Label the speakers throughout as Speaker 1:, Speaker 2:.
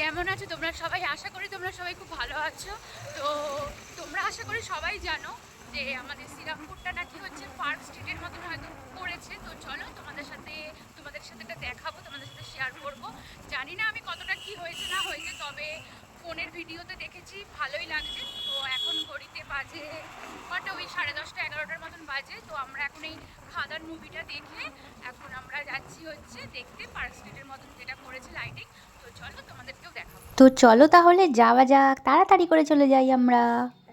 Speaker 1: কেমন আছো? তোমরা সবাই, আশা করি তোমরা সবাই খুব ভালো আছো। তো তোমরা আশা করি সবাই জানো যে আমাদের শ্রীরামপুরটা নাকি হচ্ছে পার্ক স্ট্রিটের মতন হয়তো করেছে। তো চলো তোমাদের সাথে তোমাদের সাথে এটা দেখাবো, তোমাদের সাথে শেয়ার করব। জানি না আমি কতটা কি হয়েছে না হয়েছে, তবে ফোনের ভিডিওতে দেখেছি, ভালোই লাগছে। তো এখন ঘড়িতে বাজে কটা? ওই সাড়ে দশটা, এগারোটার মতন বাজে। তো আমরা এখন এই খাদার মুভিটা দেখে এখন আমরা যাচ্ছি হচ্ছে দেখতে পার্ক স্ট্রিটের মতন যেটা করেছে লাইটিং তো চলো
Speaker 2: তো চলো তাহলে যাওয়া যাক। তাড়াতাড়ি করে চলে যাই আমরা।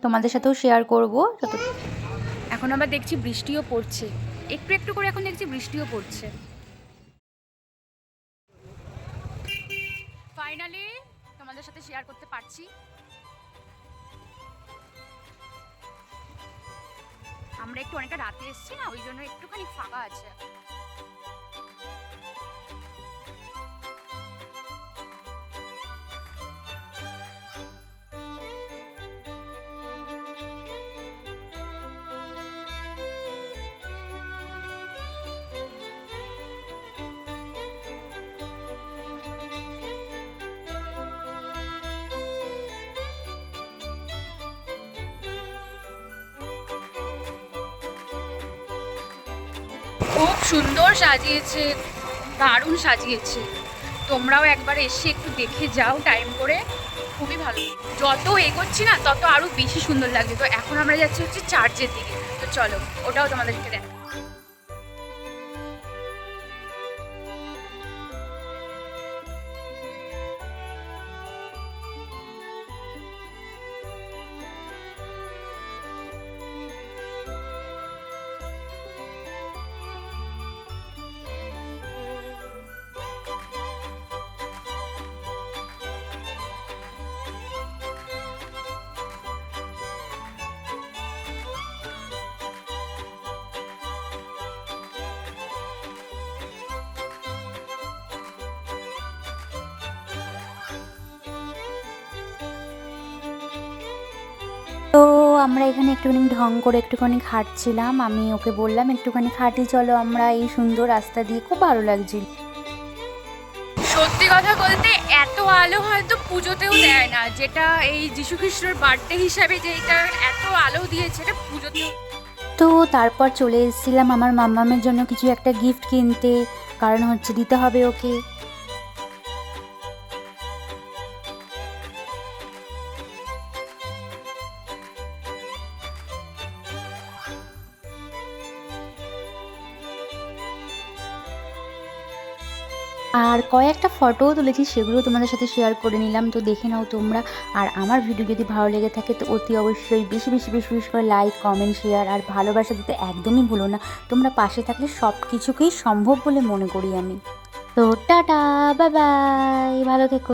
Speaker 2: তোমাদের সাথেও শেয়ার করব।
Speaker 1: এখন আবার দেখছি বৃষ্টিও পড়ছে। একটু একটু করে এখন দেখছি বৃষ্টিও পড়ছে। ফাইনালি তোমাদের সাথে শেয়ার করতে পারছি। আমরা একটু অনেকটা রাতে এসেছি না, ওই জন্য একটুখানি ফাঁকা আছে। খুব সুন্দর সাজিয়েছে, দারুণ সাজিয়েছে। তোমরাও একবার এসে একটু দেখে যাও টাইম করে। খুবই ভালো। যত এগোচ্ছি না, তত আরও বেশি সুন্দর লাগছে তো এখন আমরা যাচ্ছি হচ্ছে চার্চের দিকে। তো চলো, ওটাও তোমাদেরকে দেখ
Speaker 2: আমরা এখানে একটুখানি ঢং করে একটুখানি খাটছিলাম। আমি ওকে বললাম একটুখানি খাটি চলো আমরা এই সুন্দর রাস্তা দিয়ে খুব ভালো লাগছিল
Speaker 1: সত্যি কথা বলতে এত আলো হয়তো পুজোতেও দেয় না। যেটা এই যীশু খ্রিস্টর বার্থডে হিসাবে যেটা এত আলো দিয়েছে এটা পুজোতেও
Speaker 2: তো তারপর চলে এসেছিলাম আমার মাম্মামের জন্য কিছু একটা গিফট কিনতে। কারণ হচ্ছে দিতে হবে ওকে। আর কয়েকটা ফটোও তুলেছি, সেগুলো তোমাদের সাথে শেয়ার করে নিলাম, তো দেখে নাও তোমরা। আর আমার ভিডিও যদি ভালো লেগে থাকে, তো অতি অবশ্যই বেশি বেশি বেশি বেশি করে লাইক কমেন্ট শেয়ার আর ভালোবাসা দিতে একদমই ভুলো না। তোমরা পাশে থাকলে সব কিছুকেই সম্ভব বলে মনে করি আমি। তো টাটা বাই বাই ভালো থেকো।